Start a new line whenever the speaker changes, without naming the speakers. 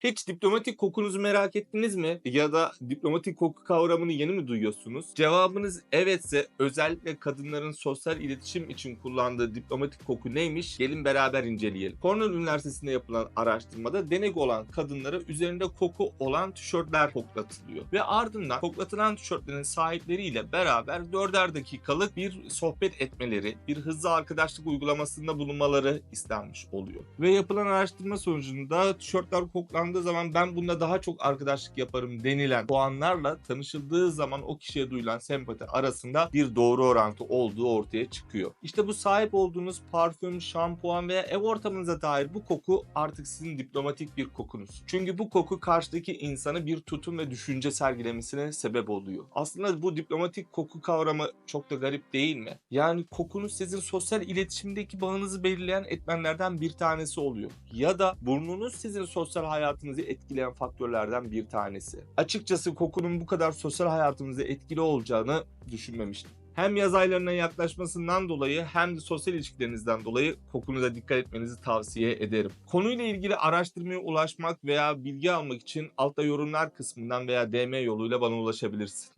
Hiç diplomatik kokunuzu merak ettiniz mi? Ya da diplomatik koku kavramını yeni mi duyuyorsunuz? Cevabınız evetse özellikle kadınların sosyal iletişim için kullandığı diplomatik koku neymiş? Gelin beraber inceleyelim. Cornell Üniversitesi'nde yapılan araştırmada denek olan kadınlara üzerinde koku olan tişörtler koklatılıyor. Ve ardından koklatılan tişörtlerin sahipleriyle beraber 4'er dakikalık bir sohbet etmeleri, bir hızlı arkadaşlık uygulamasında bulunmaları istenmiş oluyor. Ve yapılan araştırma sonucunda tişörtler koklandığı zaman ben bununla daha çok arkadaşlık yaparım denilen puanlarla tanışıldığı zaman o kişiye duyulan sempati arasında bir doğru orantı olduğu ortaya çıkıyor. İşte bu sahip olduğunuz parfüm, şampuan veya ev ortamınıza dair bu koku artık sizin diplomatik bir kokunuz. Çünkü bu koku karşıdaki insanı bir tutum ve düşünce sergilemesine sebep oluyor. Aslında bu diplomatik koku kavramı çok da garip değil mi? Yani kokunuz sizin sosyal iletişimdeki bağınızı belirleyen etmenlerden bir tanesi oluyor. Ya da burnunuz sizin sosyal hayatınızı etkileyen faktörlerden bir tanesi. Açıkçası kokunun bu kadar sosyal hayatımıza etkili olacağını düşünmemiştim. Hem yaz aylarına yaklaşmasından dolayı hem de sosyal ilişkilerinizden dolayı kokunuza dikkat etmenizi tavsiye ederim. Konuyla ilgili araştırmaya ulaşmak veya bilgi almak için altta yorumlar kısmından veya DM yoluyla bana ulaşabilirsin.